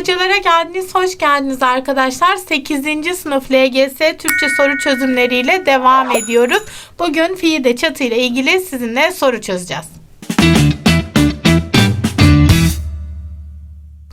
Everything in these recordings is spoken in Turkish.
Hocalara geldiniz, hoş geldiniz arkadaşlar. 8. sınıf LGS Türkçe soru çözümleriyle devam ediyoruz. Bugün fiilde çatı ile ilgili sizinle soru çözeceğiz.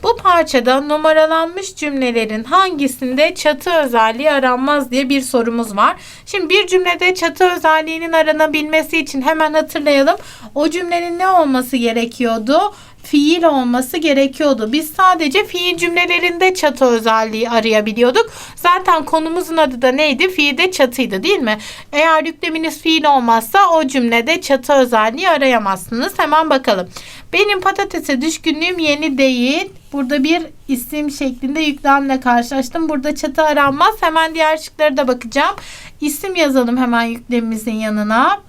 Bu parçada numaralanmış cümlelerin hangisinde çatı özelliği aranmaz diye bir sorumuz var. Şimdi bir cümlede çatı özelliğinin aranabilmesi için hemen hatırlayalım. O cümlenin ne olması gerekiyordu? Fiil olması gerekiyordu. Biz sadece fiil cümlelerinde çatı özelliği arayabiliyorduk. Zaten konumuzun adı da neydi? Fiilde çatıydı değil mi? Eğer yükleminiz fiil olmazsa o cümlede çatı özelliği arayamazsınız. Hemen bakalım. Benim patatese düşkünlüğüm yeni değil. Burada bir isim şeklinde yüklemle karşılaştım. Burada çatı aranmaz. Hemen diğer şıklara da bakacağım. İsim yazalım hemen yüklemimizin yanına.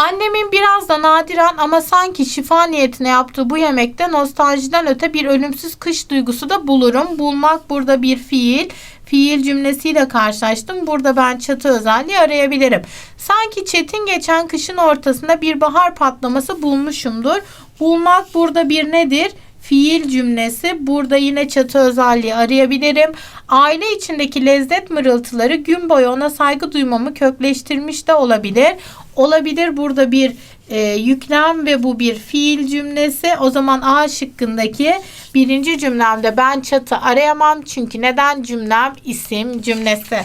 Annemin biraz da nadiren ama sanki şifa niyetine yaptığı bu yemekte nostaljiden öte bir ölümsüz kış duygusu da bulurum. Bulmak burada bir fiil. Fiil cümlesiyle karşılaştım. Burada ben çatı özelliği arayabilirim. Sanki çetin geçen kışın ortasında bir bahar patlaması bulmuşumdur. Bulmak burada bir nedir? Fiil cümlesi. Burada yine çatı özelliği arayabilirim. Aile içindeki lezzet mırıltıları gün boyu ona saygı duymamı kökleştirmiş de olabilir. Olabilir burada bir e, yüklem ve bu bir fiil cümlesi. O zaman A şıkkındaki birinci cümlemde ben çatı arayamam. Çünkü neden cümlem isim cümlesi.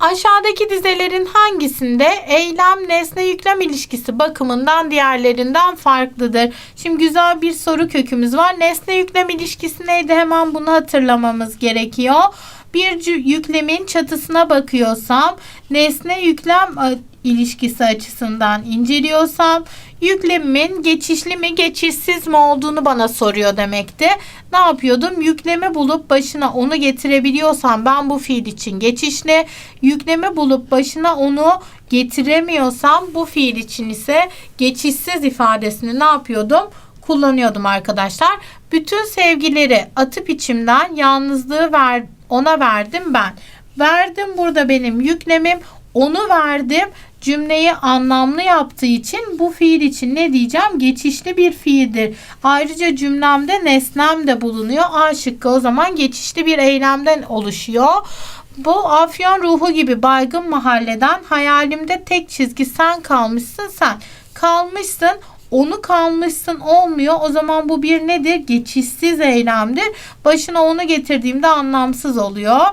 Aşağıdaki dizelerin hangisinde eylem nesne yüklem ilişkisi bakımından diğerlerinden farklıdır? Şimdi güzel bir soru kökümüz var. Nesne yüklem ilişkisi neydi? Hemen bunu hatırlamamız gerekiyor. Bir yüklemin çatısına bakıyorsam nesne yüklem ilişkisi açısından inceliyorsam yüklemimin geçişli mi geçişsiz mi olduğunu bana soruyor demekti. Ne yapıyordum? Yüklemi bulup başına onu getirebiliyorsam ben bu fiil için geçişli, yüklemi bulup başına onu getiremiyorsam bu fiil için ise geçişsiz ifadesini ne yapıyordum? Kullanıyordum arkadaşlar. Bütün sevgileri atıp içimden yalnızlığı ver, ona verdim ben. Verdim burada benim yüklemim. Onu verdim cümleyi anlamlı yaptığı için bu fiil için ne diyeceğim? Geçişli bir fiildir. Ayrıca cümlemde nesnem de bulunuyor. A şıkkı o zaman geçişli bir eylemden oluşuyor. Bu afyon ruhu gibi baygın mahalleden hayalimde tek çizgi sen kalmışsın sen. Kalmışsın onu kalmışsın olmuyor. O zaman bu bir nedir? Geçişsiz eylemdir. Başına onu getirdiğimde anlamsız oluyor.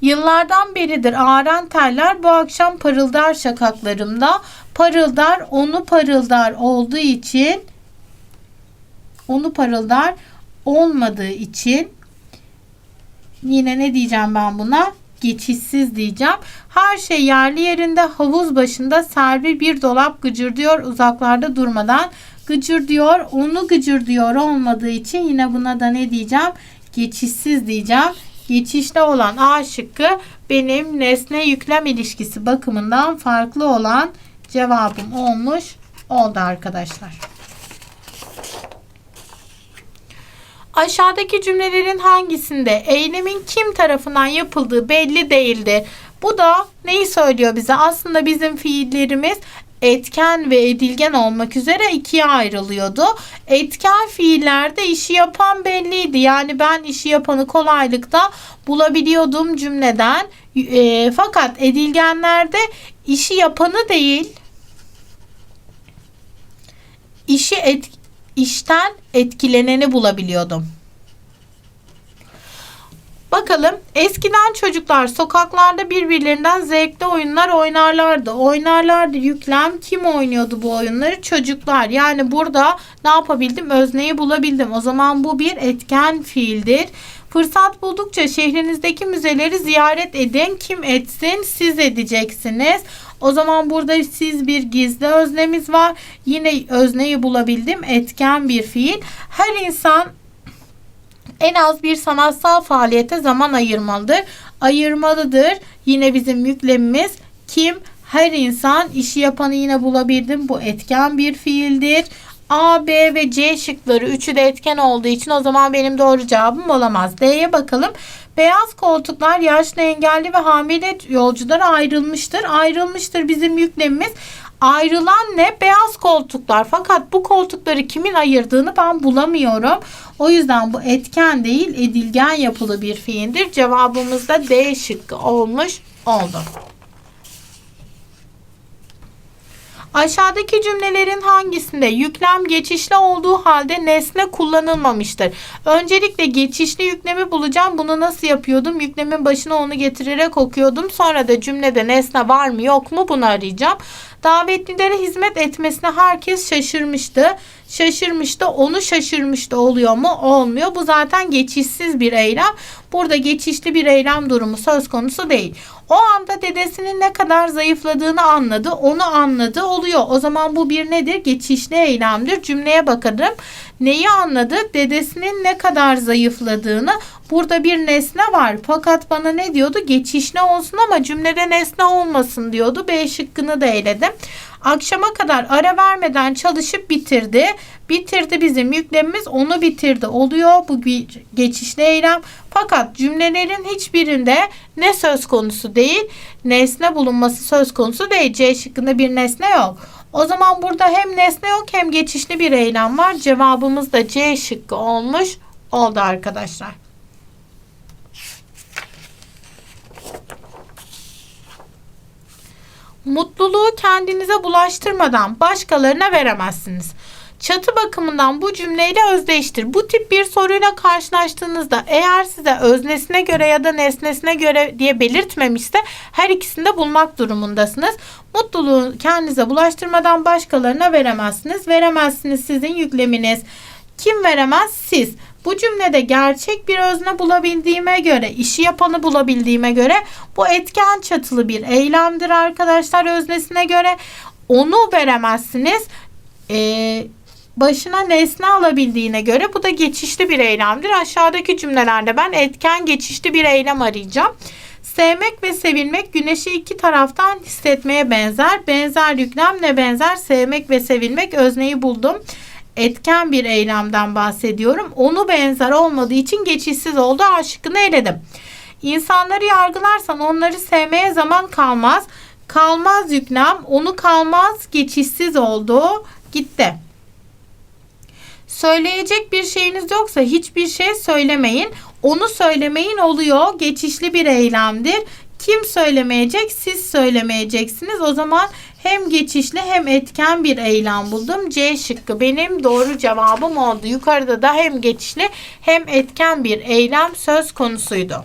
Yıllardan beridir ağaran teller bu akşam parıldar şakaklarımda. Parıldar onu parıldar olduğu için onu parıldar olmadığı için yine ne diyeceğim ben buna? Geçişsiz diyeceğim. Her şey yerli yerinde havuz başında servi bir dolap gıcır diyor uzaklarda durmadan. Gıcır diyor onu gıcır diyor olmadığı için yine buna da ne diyeceğim? Geçişsiz diyeceğim geçişte olan A şıkkı benim nesne yüklem ilişkisi bakımından farklı olan cevabım olmuş oldu arkadaşlar. Aşağıdaki cümlelerin hangisinde eylemin kim tarafından yapıldığı belli değildir. Bu da neyi söylüyor bize? Aslında bizim fiillerimiz etken ve edilgen olmak üzere ikiye ayrılıyordu. Etken fiillerde işi yapan belliydi. Yani ben işi yapanı kolaylıkta bulabiliyordum cümleden. E, fakat edilgenlerde işi yapanı değil, işi et, işten etkileneni bulabiliyordum. Bakalım eskiden çocuklar sokaklarda birbirlerinden zevkli oyunlar oynarlardı. Oynarlardı yüklem kim oynuyordu bu oyunları? Çocuklar. Yani burada ne yapabildim? Özneyi bulabildim. O zaman bu bir etken fiildir. Fırsat buldukça şehrinizdeki müzeleri ziyaret edin. Kim etsin? Siz edeceksiniz. O zaman burada siz bir gizli öznemiz var. Yine özneyi bulabildim. Etken bir fiil. Her insan en az bir sanatsal faaliyete zaman ayırmalıdır. Ayırmalıdır. Yine bizim yüklemimiz kim? Her insan işi yapanı yine bulabildim. Bu etken bir fiildir. A, B ve C şıkları üçü de etken olduğu için o zaman benim doğru cevabım olamaz. D'ye bakalım. Beyaz koltuklar yaşlı engelli ve hamile yolculara ayrılmıştır. Ayrılmıştır bizim yüklemimiz. Ayrılan ne? Beyaz koltuklar. Fakat bu koltukları kimin ayırdığını ben bulamıyorum. O yüzden bu etken değil edilgen yapılı bir fiildir. Cevabımız da D şıkkı olmuş oldu. Aşağıdaki cümlelerin hangisinde yüklem geçişli olduğu halde nesne kullanılmamıştır? Öncelikle geçişli yüklemi bulacağım. Bunu nasıl yapıyordum? Yüklemin başına onu getirerek okuyordum. Sonra da cümlede nesne var mı yok mu bunu arayacağım. Davetlilere hizmet etmesine herkes şaşırmıştı. Şaşırmıştı. Onu şaşırmıştı. Oluyor mu? Olmuyor. Bu zaten geçişsiz bir eylem. Burada geçişli bir eylem durumu söz konusu değil. O anda dedesinin ne kadar zayıfladığını anladı. Onu anladı. Oluyor. O zaman bu bir nedir? Geçişli eylemdir. Cümleye bakalım. Neyi anladı? Dedesinin ne kadar zayıfladığını. Burada bir nesne var. Fakat bana ne diyordu? Geçişli olsun ama cümlede nesne olmasın diyordu. B şıkkını da eledim. Akşama kadar ara vermeden çalışıp bitirdi. Bitirdi bizim yüklemimiz onu bitirdi oluyor. Bu bir geçişli eylem. Fakat cümlelerin hiçbirinde ne söz konusu değil, nesne bulunması söz konusu değil. C şıkkında bir nesne yok. O zaman burada hem nesne yok hem geçişli bir eylem var. Cevabımız da C şıkkı olmuş oldu arkadaşlar. Mutluluğu kendinize bulaştırmadan başkalarına veremezsiniz. Çatı bakımından bu cümleyle özdeştir. Bu tip bir soruyla karşılaştığınızda eğer size öznesine göre ya da nesnesine göre diye belirtmemişse her ikisini de bulmak durumundasınız. Mutluluğu kendinize bulaştırmadan başkalarına veremezsiniz. Veremezsiniz sizin yükleminiz. Kim veremez? Siz. Bu cümlede gerçek bir özne bulabildiğime göre, işi yapanı bulabildiğime göre bu etken çatılı bir eylemdir arkadaşlar öznesine göre. Onu veremezsiniz. Ee, başına nesne alabildiğine göre bu da geçişli bir eylemdir. Aşağıdaki cümlelerde ben etken geçişli bir eylem arayacağım. Sevmek ve sevilmek güneşi iki taraftan hissetmeye benzer. Benzer yüklem ne benzer? Sevmek ve sevilmek özneyi buldum etken bir eylemden bahsediyorum. Onu benzer olmadığı için geçişsiz oldu. A şıkkını eledim. İnsanları yargılarsan onları sevmeye zaman kalmaz. Kalmaz yüklem. Onu kalmaz geçişsiz oldu. Gitti. Söyleyecek bir şeyiniz yoksa hiçbir şey söylemeyin. Onu söylemeyin oluyor. Geçişli bir eylemdir. Kim söylemeyecek? Siz söylemeyeceksiniz. O zaman hem geçişli hem etken bir eylem buldum. C şıkkı benim doğru cevabım oldu. Yukarıda da hem geçişli hem etken bir eylem söz konusuydu.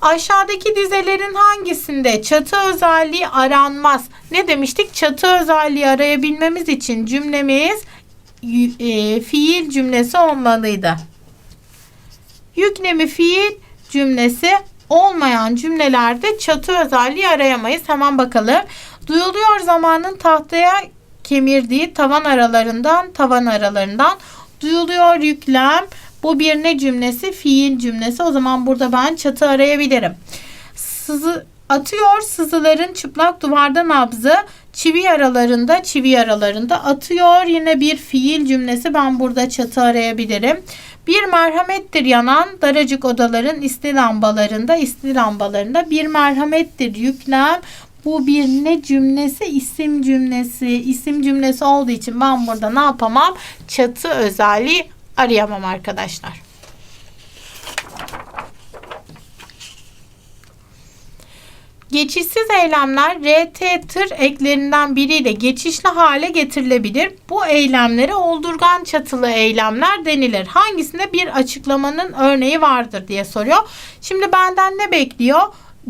Aşağıdaki dizelerin hangisinde çatı özelliği aranmaz? Ne demiştik? Çatı özelliği arayabilmemiz için cümlemiz e, fiil cümlesi olmalıydı. Yüklemi fiil cümlesi olmayan cümlelerde çatı özelliği arayamayız. Hemen bakalım. Duyuluyor zamanın tahtaya kemirdiği tavan aralarından tavan aralarından duyuluyor yüklem. Bu bir ne cümlesi? Fiil cümlesi. O zaman burada ben çatı arayabilirim. Sızı atıyor sızıların çıplak duvarda nabzı. Çivi yaralarında, çivi yaralarında atıyor. Yine bir fiil cümlesi. Ben burada çatı arayabilirim. Bir merhamettir yanan daracık odaların isli lambalarında, isli lambalarında bir merhamettir yüklem. Bu bir ne cümlesi? isim cümlesi. İsim cümlesi olduğu için ben burada ne yapamam? Çatı özelliği arayamam arkadaşlar. Geçişsiz eylemler RT tır eklerinden biriyle geçişli hale getirilebilir. Bu eylemlere oldurgan çatılı eylemler denilir. Hangisinde bir açıklamanın örneği vardır diye soruyor. Şimdi benden ne bekliyor?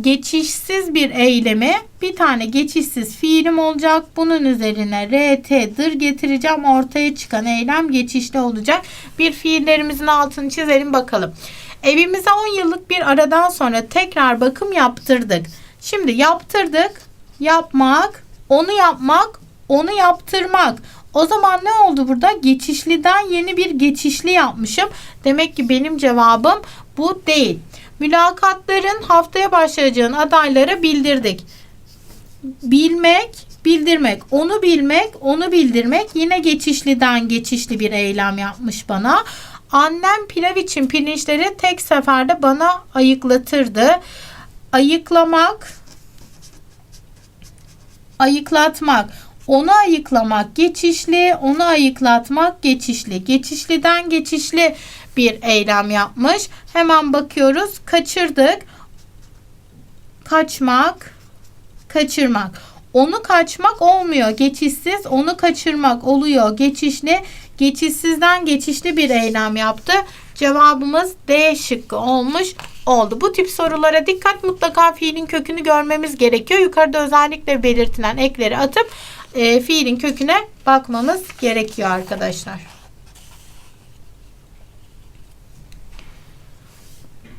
Geçişsiz bir eylemi bir tane geçişsiz fiilim olacak. Bunun üzerine RT'dır getireceğim. Ortaya çıkan eylem geçişli olacak. Bir fiillerimizin altını çizelim bakalım. Evimize 10 yıllık bir aradan sonra tekrar bakım yaptırdık. Şimdi yaptırdık, yapmak, onu yapmak, onu yaptırmak. O zaman ne oldu burada? Geçişliden yeni bir geçişli yapmışım. Demek ki benim cevabım bu değil. Mülakatların haftaya başlayacağını adaylara bildirdik. Bilmek, bildirmek, onu bilmek, onu bildirmek yine geçişliden geçişli bir eylem yapmış bana. Annem pilav için pirinçleri tek seferde bana ayıklatırdı ayıklamak ayıklatmak. Onu ayıklamak geçişli, onu ayıklatmak geçişli. Geçişliden geçişli bir eylem yapmış. Hemen bakıyoruz. Kaçırdık. Kaçmak, kaçırmak. Onu kaçmak olmuyor. Geçişsiz onu kaçırmak oluyor. Geçişli, geçişsizden geçişli bir eylem yaptı. Cevabımız D şıkkı olmuş oldu. Bu tip sorulara dikkat mutlaka fiilin kökünü görmemiz gerekiyor. Yukarıda özellikle belirtilen ekleri atıp e, fiilin köküne bakmamız gerekiyor arkadaşlar.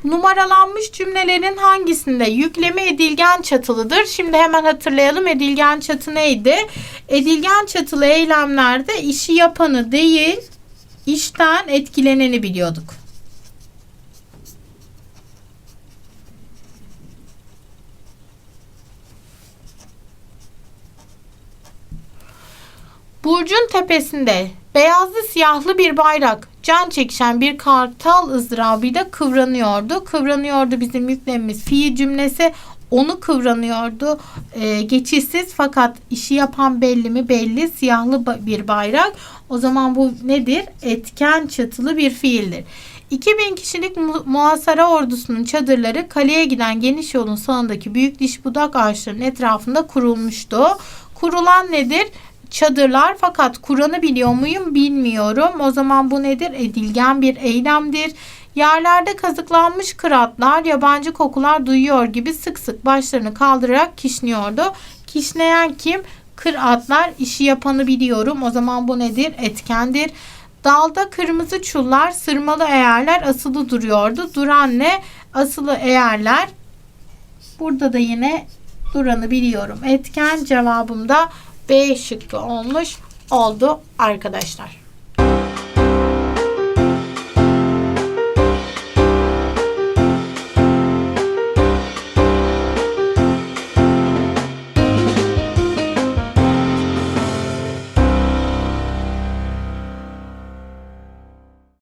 Numaralanmış cümlelerin hangisinde yüklemi edilgen çatılıdır? Şimdi hemen hatırlayalım edilgen çatı neydi? Edilgen çatılı eylemlerde işi yapanı değil, işten etkileneni biliyorduk. Burcun tepesinde beyazlı siyahlı bir bayrak, can çekişen bir kartal ızdırabıyla kıvranıyordu. Kıvranıyordu bizim yüklemimiz fiil cümlesi. Onu kıvranıyordu. Ee, geçişsiz fakat işi yapan belli mi? Belli. Siyahlı bir bayrak. O zaman bu nedir? Etken çatılı bir fiildir. 2000 kişilik mu- muhasara ordusunun çadırları kaleye giden geniş yolun sonundaki büyük diş budak ağaçlarının etrafında kurulmuştu. Kurulan nedir? Çadırlar fakat Kur'an'ı biliyor muyum bilmiyorum. O zaman bu nedir? Edilgen bir eylemdir. Yerlerde kazıklanmış kıratlar yabancı kokular duyuyor gibi sık sık başlarını kaldırarak kişniyordu. Kişneyen kim? Kıratlar işi yapanı biliyorum. O zaman bu nedir? Etkendir. Dalda kırmızı çullar, sırmalı eğerler asılı duruyordu. Duran ne? Asılı eğerler. Burada da yine duranı biliyorum. Etken cevabım da B şıkkı olmuş oldu arkadaşlar.